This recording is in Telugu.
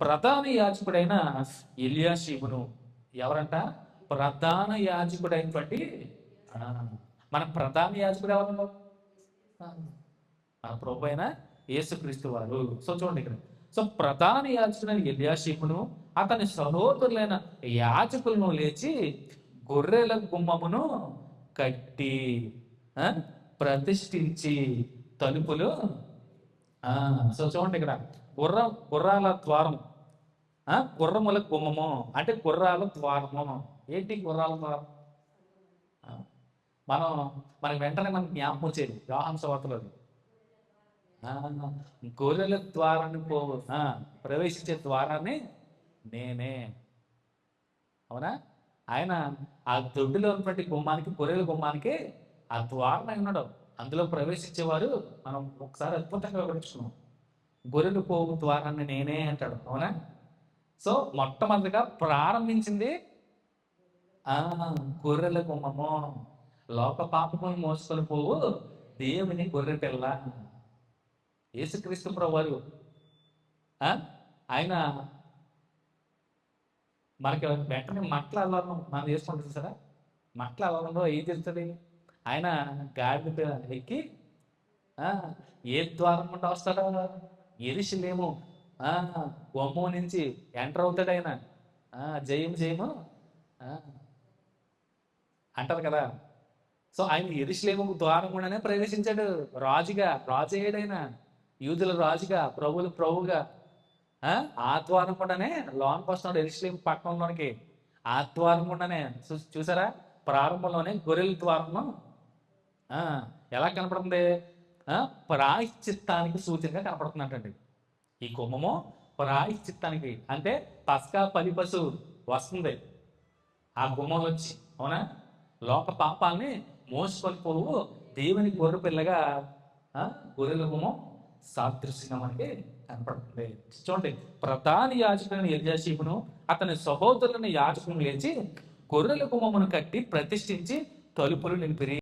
ప్రధాన యాజకుడైన ఎలియాషీబును ఎవరంట? ప్రధాన యాజకుడైనటువంటి మన ప్రధాన యాజకుడు ఎవరు మన ప్రభు అయిన యేసుక్రీస్తు వారు. సో చూడండి ఇక్కడ. సో ప్రధాన యాజకుడైన ఎలియాషీపును అతని సహోదరులైన యాజకులను లేచి గొర్రెల గుమ్మమును కట్టి ప్రతిష్ఠించి తలుపులు సో చూడండి ఇక్కడ. గుర్ర గుర్రాల ద్వారం. గుర్రముల గుమ్మము. అంటే గుర్రాల ద్వారము. ఏంటి గుర్రాల ద్వారం? మనం మనకి వెంటనే మనకి జ్ఞాపకం వచ్చేది. వ్యవహార వార్తలో గొర్రెల ద్వారాన్ని పో ప్రవేశించే ద్వారాన్ని నేనే. అవునా? ఆయన ఆ దొడ్డులో ఉన్నటువంటి గుమ్మానికి గొర్రెల గుమ్మానికి ఆ ద్వారం అయి ఉన్నాడు అందులో ప్రవేశించేవారు మనం ఒకసారి అద్భుతంగా వివరించుకున్నాం గొర్రెలు పోగు ద్వారాన్ని నేనే అంటాడు. అవునా? సో మొట్టమొదటిగా ప్రారంభించింది గొర్రెల గుమ్మము. లోక పాపమును మోసుకొని పోవు దేవుని గొర్రె పిల్ల. యేసుక్రీస్తు వారు ఆయన మనకి వెంటనే మట్ల అల్లం మనం చేసుకుంటుంది సరే మట్ల అల్లంలో ఏం తెలుస్తుంది? ఆయన గాడిద మీద ఎక్కి ఏ ద్వారం గుండా వస్తాడో? ఎరిశిలేము ఆ నుంచి ఎంటర్ అవుతాడు ఆయన. జయం జయము అంటారు కదా. సో ఆయన ఎరిశిలేము ద్వారం గుండానే ప్రవేశించాడు. రాజుగా రాజు అయ్యాడు యూదుల రాజుగా ప్రభులు ప్రభువుగా ఆ, ద్వారం కూడానే లోన్కి వస్తున్నాడు ఎరిశిలేము పట్టణంలోనికి ఆ ద్వారం కూడానే చూ- చూసారా? ప్రారంభంలోనే గొర్రెల ద్వారము ఎలా కనపడుతుంది? ప్రాయశ్చిత్తానికి సూచనగా కనపడుతుందంటండి. ఈ కుంభము ప్రాయశ్చిత్తానికి అంటే పస్కా పలి పశు వస్తుంది. ఆ గుమ్మం వచ్చి అవునా? లోక పాపాలని మోసుకొని పోవు దేవుని గొర్రె పిల్లగా గొర్రెల గుమ్మం సాదృశ్యంగా మనకి కనపడుతుంది. చూడండి ప్రధాన యాజకుని ఎలియాషీపును అతని సహోదరులను యాజకుని లేచి గొర్రెల గుమ్మమును కట్టి ప్రతిష్ఠించి తలుపులు నిలిపిరి